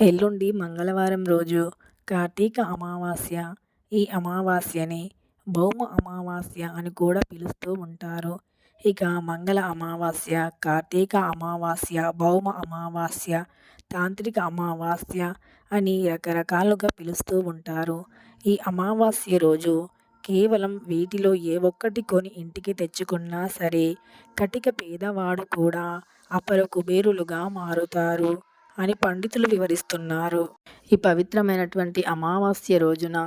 ఎల్లుండి మంగళవారం రోజు కార్తీక అమావాస్య. ఈ అమావాస్యని భౌమ అమావాస్య అని కూడా పిలుస్తూ ఉంటారు. ఇక మంగళ అమావాస్య కార్తీక అమావాస్య భౌమ అమావాస్య తాంత్రిక అమావాస్య అని రకరకాలుగా పిలుస్తూ ఉంటారు. ఈ అమావాస్య రోజు కేవలం వీటిలో ఏ ఒక్కటి కొని ఇంటికి తెచ్చుకున్నా సరే కటిక పేదవాడు కూడా అపర కుబేరులుగా మారుతారు. అని పండితులు వివరిస్తున్నారు. ఈ పవిత్రమైనటువంటి అమావాస్య రోజున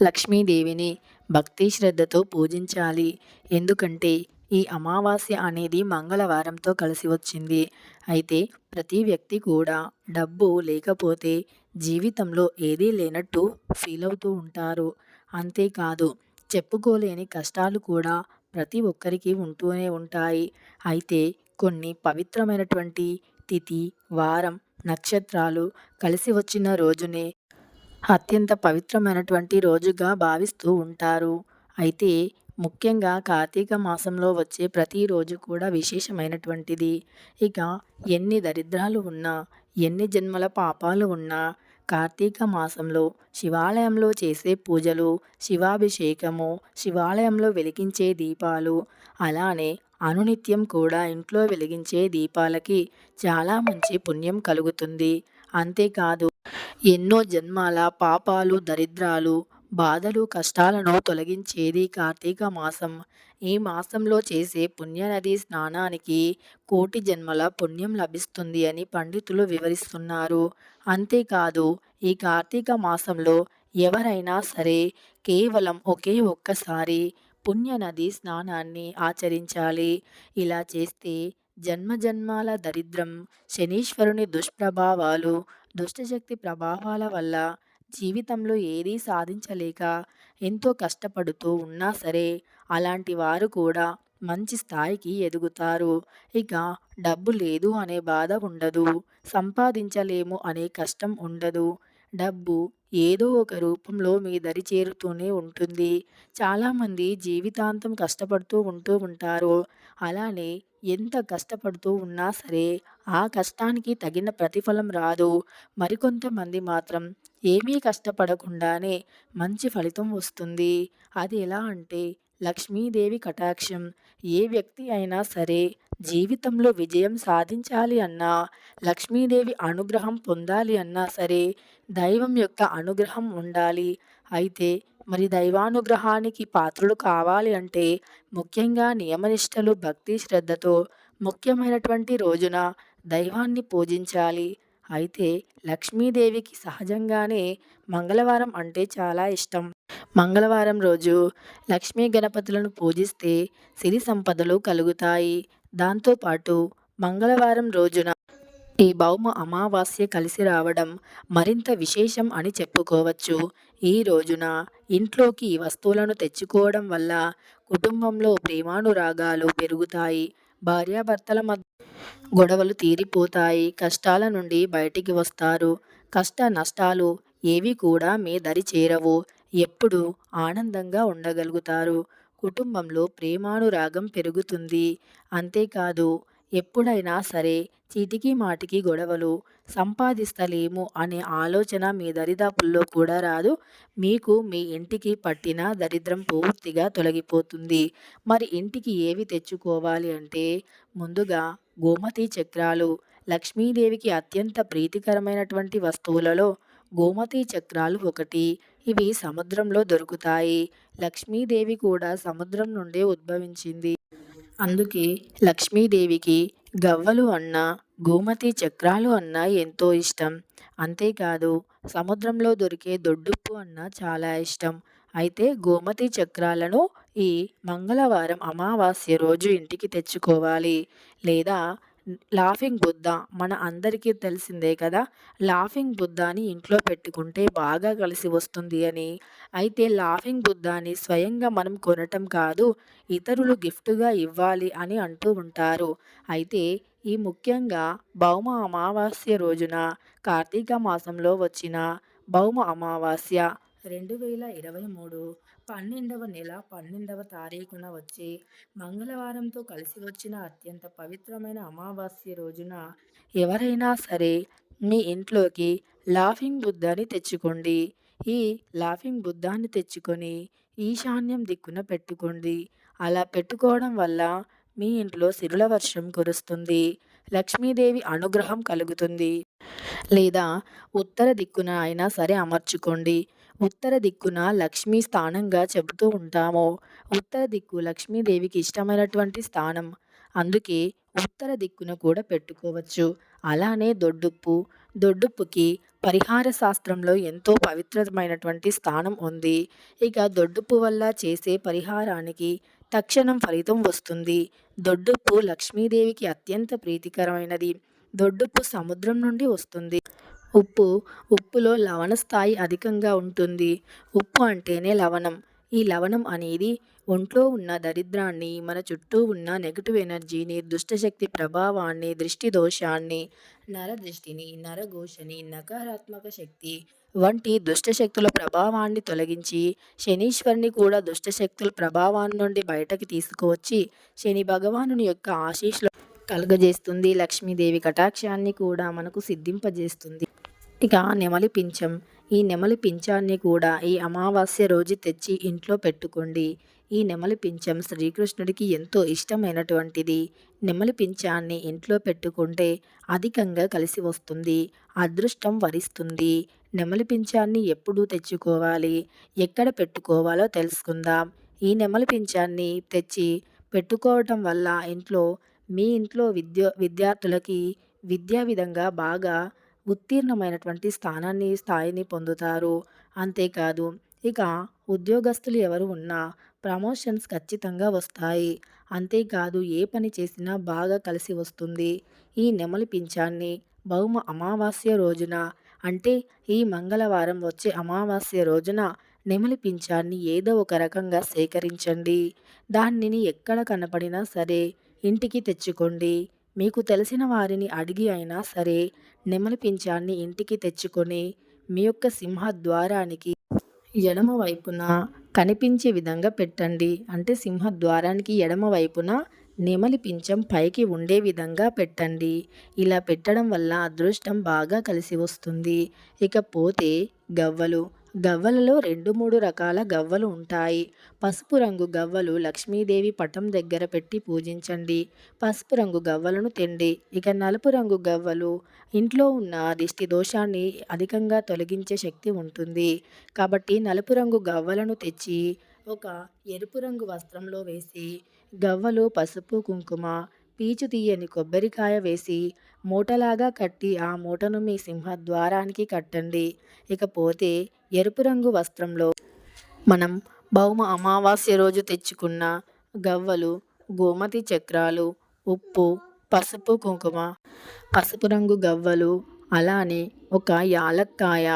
లక్ష్మీదేవిని భక్తి శ్రద్ధతో పూజించాలి. ఎందుకంటే ఈ అమావాస్య అనేది మంగళవారంతో కలిసి వచ్చింది. అయితే ప్రతి వ్యక్తి కూడా డబ్బు లేకపోతే జీవితంలో ఏదీ లేనట్టు ఫీల్ అవుతూ ఉంటారు. అంతేకాదు చెప్పుకోలేని కష్టాలు కూడా ప్రతి ఒక్కరికి ఉంటూనే ఉంటాయి. అయితే కొన్ని పవిత్రమైనటువంటి తిథి వారం నక్షత్రాలు కలిసి వచ్చిన రోజునే అత్యంత పవిత్రమైనటువంటి రోజుగా భావిస్తూ ఉంటారు. అయితే ముఖ్యంగా కార్తీక మాసంలో వచ్చే ప్రతిరోజు కూడా విశేషమైనటువంటిది. ఇక ఎన్ని దరిద్రాలు ఉన్నా ఎన్ని జన్మల పాపాలు ఉన్నా కార్తీక మాసంలో శివాలయంలో చేసే పూజలు శివాభిషేకము శివాలయంలో వెలిగించే దీపాలు అలానే అనునిత్యం కూడా ఇంట్లో వెలిగించే దీపాలకి చాలా మంచి పుణ్యం కలుగుతుంది. అంతేకాదు ఎన్నో జన్మాల పాపాలు దరిద్రాలు బాధలు కష్టాలను తొలగించేది కార్తీక మాసం. ఈ మాసంలో చేసే పుణ్యనది స్నానానికి కోటి జన్మల పుణ్యం లభిస్తుంది అని పండితులు వివరిస్తున్నారు. అంతేకాదు ఈ కార్తీక మాసంలో ఎవరైనా సరే కేవలం ఒకే ఒక్కసారి పుణ్యనది స్నానాన్ని ఆచరించాలి. ఇలా చేస్తే జన్మజన్మాల దరిద్రం శనీశ్వరుని దుష్ప్రభావాలు దుష్టశక్తి ప్రభావాల వల్ల జీవితంలో ఏదీ సాధించలేక ఎంతో కష్టపడుతూ ఉన్నా సరే అలాంటి వారు కూడా మంచి స్థాయికి ఎదుగుతారు. ఇక డబ్బు లేదు అనే బాధ ఉండదు. సంపాదించలేము అనే కష్టం ఉండదు. డబ్బు ఏదో ఒక రూపంలో మీ దరి చేరుతూనే ఉంటుంది. చాలామంది జీవితాంతం కష్టపడుతూ ఉంటూ ఉంటారు. అలానే ఎంత కష్టపడుతూ ఉన్నా సరే ఆ కష్టానికి తగిన ప్రతిఫలం రాదు. మరికొంతమంది మాత్రం ఏమీ కష్టపడకుండానే మంచి ఫలితం వస్తుంది. అది ఎలా అంటే లక్ష్మీదేవి కటాక్షం. ఏ వ్యక్తి అయినా సరే జీవితంలో విజయం సాధించాలి అన్నా లక్ష్మీదేవి అనుగ్రహం పొందాలి అన్నా సరే దైవం యొక్క అనుగ్రహం ఉండాలి. అయితే మరి దైవానుగ్రహానికి పాత్రుడు కావాలి అంటే ముఖ్యంగా నియమనిష్టలు భక్తి శ్రద్ధతో ముఖ్యమైనటువంటి రోజున దైవాన్ని పూజించాలి. అయితే లక్ష్మీదేవికి సహజంగానే మంగళవారం అంటే చాలా ఇష్టం. మంగళవారం రోజు లక్ష్మీ గణపతులను పూజిస్తే సిరి సంపదలు కలుగుతాయి. దాంతోపాటు మంగళవారం రోజున ఈ భౌమ అమావాస్య కలిసి రావడం మరింత విశేషం అని చెప్పుకోవచ్చు. ఈ రోజున ఇంట్లోకి వస్తువులను తెచ్చుకోవడం వల్ల కుటుంబంలో ప్రేమానురాగాలు పెరుగుతాయి. భార్యాభర్తల మధ్య గొడవలు తీరిపోతాయి. కష్టాల నుండి బయటికి వస్తారు. కష్ట నష్టాలు ఏవి కూడా మీ దరి చేరవు. ఎప్పుడు ఆనందంగా ఉండగలుగుతారు. కుటుంబంలో ప్రేమానురాగం పెరుగుతుంది. అంతేకాదు ఎప్పుడైనా సరే చీటికి మాటికి గొడవలు సంపాదిస్తలేము అనే ఆలోచన మీ దరిదాపుల్లో కూడా రాదు. మీకు మీ ఇంటికి పట్టిన దరిద్రం పూర్తిగా తొలగిపోతుంది. మరి ఇంటికి ఏవి తెచ్చుకోవాలి అంటే ముందుగా గోమతి చక్రాలు లక్ష్మీదేవికి అత్యంత ప్రీతికరమైనటువంటి వస్తువులలో గోమతి చక్రాలు ఒకటి. ఇవి సముద్రంలో దొరుకుతాయి. లక్ష్మీదేవి కూడా సముద్రం నుండే ఉద్భవించింది. అందుకే లక్ష్మీదేవికి గవ్వలు అన్న గోమతి చక్రాలు అన్న ఎంతో ఇష్టం. అంతేకాదు సముద్రంలో దొరికే దొడ్డుప్పు అన్న చాలా ఇష్టం. అయితే గోమతి చక్రాలను ఈ మంగళవారం అమావాస్య రోజు ఇంటికి తెచ్చుకోవాలి. లేదా లాఫింగ్ బుద్ధ మన అందరికీ తెలిసిందే కదా. లాఫింగ్ బుద్ధాని ఇంట్లో పెట్టుకుంటే బాగా కలిసి వస్తుంది అని. అయితే లాఫింగ్ బుద్ధాని స్వయంగా మనం కొనటం కాదు ఇతరులు గిఫ్ట్గా ఇవ్వాలి అని అంటూ ఉంటారు. అయితే ఈ ముఖ్యంగా భౌమ అమావాస్య రోజున కార్తీక మాసంలో వచ్చిన భౌమ అమావాస్య రెండు వేల ఇరవై మూడు పన్నెండవ నెల పన్నెండవ తారీఖున వచ్చే మంగళవారంతో కలిసి వచ్చిన అత్యంత పవిత్రమైన అమావాస్య రోజున ఎవరైనా సరే మీ ఇంట్లోకి లాఫింగ్ బుద్ధాని తెచ్చుకోండి. ఈ లాఫింగ్ బుద్ధాన్ని తెచ్చుకొని ఈశాన్యం దిక్కున పెట్టుకోండి. అలా పెట్టుకోవడం వల్ల మీ ఇంట్లో సిరుల వర్షం కురుస్తుంది. లక్ష్మీదేవి అనుగ్రహం కలుగుతుంది. లేదా ఉత్తర దిక్కున అయినా సరే అమర్చుకోండి. ఉత్తర దిక్కున లక్ష్మీ స్థానంగా చెబుతూ ఉంటాము. ఉత్తర దిక్కు లక్ష్మీదేవికి ఇష్టమైనటువంటి స్థానం. అందుకే ఉత్తర దిక్కున కూడా పెట్టుకోవచ్చు. అలానే దొడ్డుప్పు. దొడ్డుప్పుకి పరిహార శాస్త్రంలో ఎంతో పవిత్రమైనటువంటి స్థానం ఉంది. ఇక దొడ్డుప్పు వల్ల చేసే పరిహారానికి తక్షణం ఫలితం వస్తుంది. దొడ్డుప్పు లక్ష్మీదేవికి అత్యంత ప్రీతికరమైనది. దొడ్డుప్పు సముద్రం నుండి వస్తుంది. ఉప్పు. ఉప్పులో లవణ స్థాయి అధికంగా ఉంటుంది. ఉప్పు అంటేనే లవణం. ఈ లవణం అనేది ఒంట్లో ఉన్న దరిద్రాన్ని మన చుట్టూ ఉన్న నెగటివ్ ఎనర్జీని దుష్టశక్తి ప్రభావాన్ని దృష్టి దోషాన్ని నరదృష్టిని నరఘోషని నకారాత్మక శక్తి వంటి దుష్టశక్తుల ప్రభావాన్ని తొలగించి శనీశ్వరుని కూడా దుష్టశక్తుల ప్రభావాన్ని నుండి బయటకి తీసుకువచ్చి శని భగవానుని యొక్క ఆశీస్సులు కలుగజేస్తుంది. లక్ష్మీదేవి కటాక్షాన్ని కూడా మనకు సిద్ధింపజేస్తుంది. ఇక నెమలి పింఛం. ఈ నెమలి పింఛాన్ని కూడా ఈ అమావాస్య రోజు తెచ్చి ఇంట్లో పెట్టుకోండి. ఈ నెమలి పింఛం శ్రీకృష్ణుడికి ఎంతో ఇష్టమైనటువంటిది. నెమలి పింఛాన్ని ఇంట్లో పెట్టుకుంటే అధికంగా కలిసి వస్తుంది అదృష్టం వరిస్తుంది. నెమలి పింఛాన్ని ఎప్పుడు తెచ్చుకోవాలి. ఎక్కడ పెట్టుకోవాలో తెలుసుకుందాం. ఈ నెమలి పింఛాన్ని తెచ్చి పెట్టుకోవటం వల్ల ఇంట్లో మీ ఇంట్లో విద్య విద్యార్థులకి విద్యా విధంగా బాగా ఉత్తీర్ణమైనటువంటి స్థానాన్ని స్థాయిని పొందుతారు. అంతేకాదు ఇక ఉద్యోగస్తులు ఎవరు ఉన్నా ప్రమోషన్స్ ఖచ్చితంగా వస్తాయి. అంతేకాదు ఏ పని చేసినా బాగా కలిసి వస్తుంది. ఈ నెమలి పింఛాన్ని భౌమ అమావాస్య రోజున అంటే ఈ మంగళవారం వచ్చే అమావాస్య రోజున నెమలి పింఛాన్ని ఏదో ఒక రకంగా సేకరించండి. దానిని ఎక్కడ కనపడినా సరే ఇంటికి తెచ్చుకోండి. మీకు తెలిసిన వారిని అడిగి అయినా సరే నెమలి పింఛాన్ని ఇంటికి తెచ్చుకొని మీ యొక్క సింహద్వారానికి ఎడమ వైపున కనిపించే విధంగా పెట్టండి. అంటే సింహద్వారానికి ఎడమ వైపున నెమలి పించం పైకి ఉండే విధంగా పెట్టండి. ఇలా పెట్టడం వల్ల అదృష్టం బాగా కలిసి వస్తుంది. ఇకపోతే గవ్వలు గవ్వలలో రెండు మూడు రకాల గవ్వలు ఉంటాయి. పసుపు రంగు గవ్వలు లక్ష్మీదేవి పటం దగ్గర పెట్టి పూజించండి. పసుపు రంగు గవ్వలను తెండి. ఇక నలుపు రంగు గవ్వలు ఇంట్లో ఉన్న దిష్టి దోషాన్ని అధికంగా తొలగించే శక్తి ఉంటుంది. కాబట్టి నలుపు రంగు గవ్వలను తెచ్చి ఒక ఎరుపు రంగు వస్త్రంలో వేసి గవ్వలు పసుపు కుంకుమ పీచు తీయని కొబ్బరికాయ వేసి మూటలాగా కట్టి ఆ మూటను మీ సింహద్వారానికి కట్టండి. ఇకపోతే ఎరుపు రంగు వస్త్రంలో మనం భౌమ అమావాస్య రోజు తెచ్చుకున్న గవ్వలు గోమతి చక్రాలు ఉప్పు పసుపు కుంకుమ పసుపు రంగు గవ్వలు అలానే ఒక యాలక్కాయ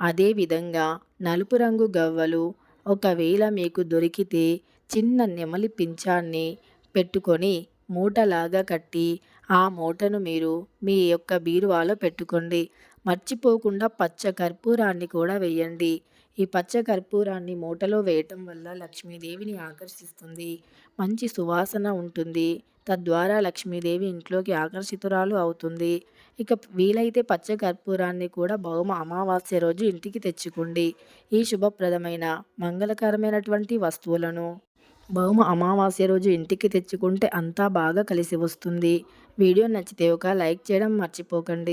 అదేవిధంగా నలుపు రంగు గవ్వలు ఒకవేళ మీకు దొరికితే చిన్న నెమలి పింఛాన్ని పెట్టుకొని మూటలాగా కట్టి ఆ మూటను మీరు మీ యొక్క బీరువాలో పెట్టుకోండి. మర్చిపోకుండా పచ్చ కర్పూరాన్ని కూడా వేయండి. ఈ పచ్చ కర్పూరాన్ని మూటలో వేయటం వల్ల లక్ష్మీదేవిని ఆకర్షిస్తుంది. మంచి సువాసన ఉంటుంది. తద్వారా లక్ష్మీదేవి ఇంట్లోకి ఆకర్షితురాలు అవుతుంది. ఇక వీలైతే పచ్చ కర్పూరాన్ని కూడా భౌమ అమావాస్య రోజు ఇంటికి తెచ్చుకోండి. ఈ శుభప్రదమైన మంగళకరమైనటువంటి వస్తువులను భౌమ అమావాస్య రోజు ఇంటికి తెచ్చుకుంటే అంతా బాగా కలిసి వస్తుంది. వీడియో నచ్చితే ఒక లైక్ చేయడం మర్చిపోకండి.